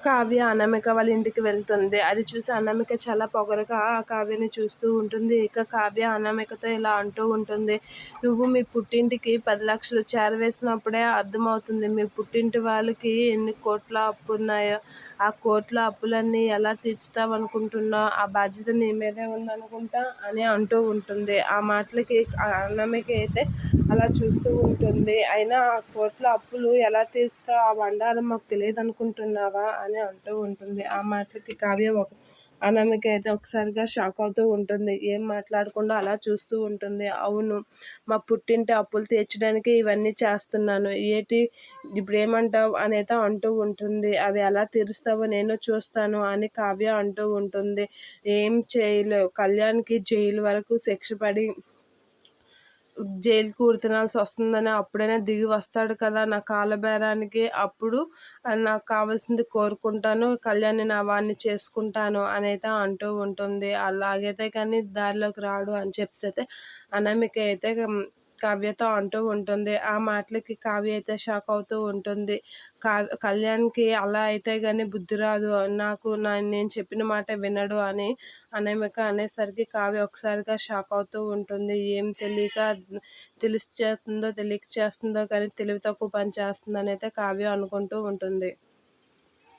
కావ్య అనామిక వాళ్ళ ఇంటికి వెళ్తుంది. అది చూసి అనామిక చాలా పొగరగా ఆ కావ్యని చూస్తూ ఉంటుంది. ఇక కావ్య అనామికతో ఇలా అంటూ ఉంటుంది. నువ్వు మీ పుట్టింటికి పది లక్షలు చేరవేసినప్పుడే అర్థమవుతుంది. మీ పుట్టింటి వాళ్ళకి ఎన్ని కోట్ల అప్పు ఉన్నాయో. ఆ కోట్ల అప్పులన్నీ ఎలా తీర్చుతావు అనుకుంటున్నావు? ఆ బాధ్యత నీ మీదే ఉందనుకుంటా అని అంటూ ఉంటుంది. ఆ మాటలకి అనామిక అయితే అలా చూస్తూ ఉంటుంది. అయినా ఆ కోట్ల అప్పులు ఎలా తీర్చుతావు ఆ బండారం మాకు తెలియదు అనుకుంటున్నావా అని అంటూ ఉంటుంది. ఆ మాటలకి కావ్య ఒక అనామిక అయితే ఒకసారిగా షాక్ అవుతూ ఉంటుంది. ఏం మాట్లాడకుండా అలా చూస్తూ ఉంటుంది. అవును మా పుట్టింటి అప్పులు తీర్చడానికి ఇవన్నీ చేస్తున్నాను. ఏటి ఇప్పుడు ఏమంటావు అనేది అంటూ ఉంటుంది. అవి ఎలా తీరుస్తావో నేను చూస్తాను అని కావ్య అంటూ ఉంటుంది. ఏం చేయలేవు. కళ్యాణ్కి జైలు వరకు శిక్ష పడి జైలు ఊరి తినాల్సి వస్తుందని అప్పుడైనా దిగి వస్తాడు కదా నా కాలబేరానికి బేరానికి అప్పుడు నాకు కావాల్సింది కోరుకుంటాను కళ్యాణి నా వాడిని చేసుకుంటాను అనైతే అంటూ ఉంటుంది. అలాగైతే కానీ దారిలోకి రాడు అని చెప్పేసి అయితే అనామిక అయితే కావ్యతో అంటూ ఉంటుంది. ఆ మాటలకి కావ్య అయితే షాక్ అవుతూ ఉంటుంది. కా కళ్యాణ్కి అలా అయితే కానీ బుద్ధి రాదు. నాకు నా నేను చెప్పిన మాట వినడు అని అనేమిక అనేసరికి కావ్య ఒకసారిగా షాక్ అవుతూ ఉంటుంది. ఏం తెలియక తెలిసి చేస్తుందో తెలియక చేస్తుందో కానీ తెలివి తక్కువ పని చేస్తుందని అయితే కావ్య అనుకుంటూ ఉంటుంది.